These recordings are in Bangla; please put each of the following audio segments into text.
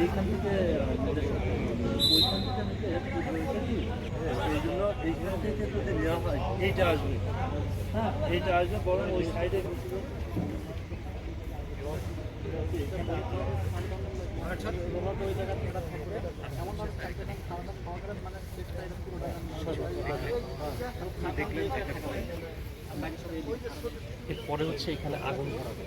এইখান থেকে ওইখান থেকে নিতে এই জন্য এইখান থেকে যদি নেওয়া হয় এইটা আসবে। হ্যাঁ এইটা আসবে বরং ওই সাইডে এরপরে হচ্ছে এখানে আগুন ধরাবে।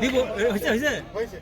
দিব হয়েছে হয়েছে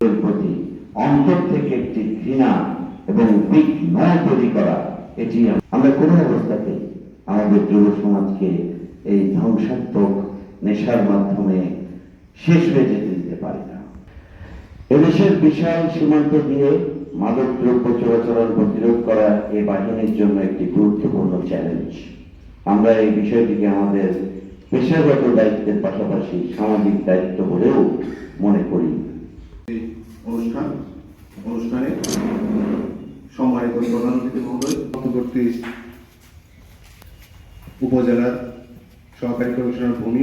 প্রতি অন্তর থেকে একটি ঘৃণা এবং দিক নয় তৈরি করা, এটি আমরা কোনো অবস্থাতে আমাদের যুব সমাজকে এই ধ্বংসাত্মক নেশার মাধ্যমে শেষ হয়ে যেতে দিতে পারি না। এদেশের বিশাল সীমান্ত দিয়ে মাদক দ্রব্য চোরাচরণ প্রতিরোধ করা এই বাহিনীর জন্য একটি গুরুত্বপূর্ণ চ্যালেঞ্জ আমরা এই বিষয়টিকে আমাদের পেশাগত দায়িত্বের পাশাপাশি সামাজিক দায়িত্ব বলেও মনে করি। অনুষ্ঠান অনুষ্ঠানে সম্মানিত প্রধান অতিথি মহোদয় উপজেলার সহকারী কমিশনার ভূমি